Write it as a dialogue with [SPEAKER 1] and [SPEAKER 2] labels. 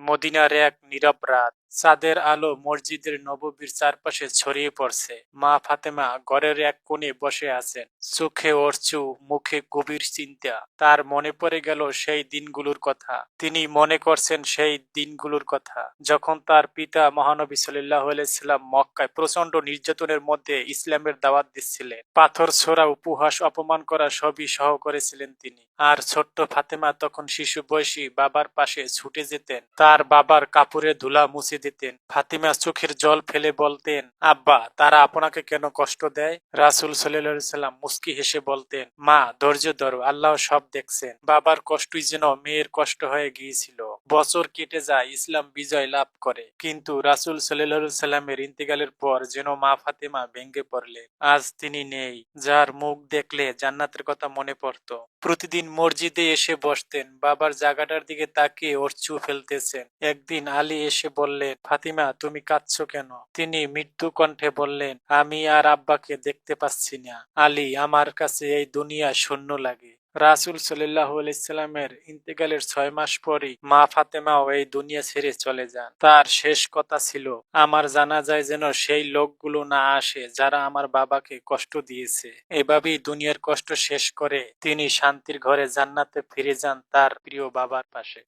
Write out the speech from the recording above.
[SPEAKER 1] মদিনার এক নীরব রাত চাঁদের আলো মসজিদের নববীর চারপাশে ছড়িয়ে পড়ছে। মা ফাতেমা ঘরের এক কোণে বসে আছেন। চোখে অর্চু মুখে গভীর চিন্তা। তার মনে পড়ে গেল সেই দিনগুলোর কথা। তিনি মনে করছেন সেই দিনগুলোর কথা। যখন তার পিতা মহানবী সাল্লাহ সাল্লাম মক্কায় প্রচণ্ড নির্যাতনের মধ্যে ইসলামের দাওয়াত দিচ্ছিলেন, পাথর ছোড়া, উপহাস, অপমান করা সবই সহ করেছিলেন তিনি। আর ছোট্ট ফাতেমা তখন শিশু বয়সী বাবার পাশে ছুটে যেতেন। তার বাবার কাপড়ে ধুলা মুছে দিতেন। ফাতিমা চোখের জল ফেলে বলতেন, আব্বা, তারা আপনাকে কেন কষ্ট দেয়? রাসুল সাল্লাম মুস্কি হেসে বলতেন, মা, ধৈর্য ধরো, আল্লাহ সব দেখছেন। বাবার কষ্টই যেন মেয়ের কষ্ট হয়ে গিয়েছিল। বছর কেটে যায়, ইসলাম বিজয় লাভ করে। কিন্তু রাসুল সাল্লামের ইন্তেকালের পর যেন মা ফাতেমা ভেঙ্গে পড়লেন আজ তিনি নেই, যার মুখ দেখলে জান্নাতের কথা মনে পড়তো। প্রতিদিন মসজিদে এসে বসতেন, বাবার জায়গাটার দিকে তাকিয়ে অর্চু ফেলতেছেন। একদিন আলী এসে বললেন, ফাতিমা, তুমি কাঁদছ কেন? তিনি মৃত্যু কণ্ঠে বললেন, আমি আর আব্বাকে দেখতে পাচ্ছি না। আলী, আমার কাছে এই দুনিয়া শূন্য লাগে। রাসুল সাল্লাহ আলাইসাল্লামের ইন্তেকালের ছয় মাস পরই মা ফাতেমাও এই দুনিয়া ছেড়ে চলে যান। তার শেষ কথা ছিল, আমার জানা যায় যেন সেই লোকগুলো না আসে যারা আমার বাবাকে কষ্ট দিয়েছে। এভাবেই দুনিয়ার কষ্ট শেষ করে তিনি শান্তির ঘরে জান্নাতে ফিরে যান তার প্রিয় বাবার পাশে।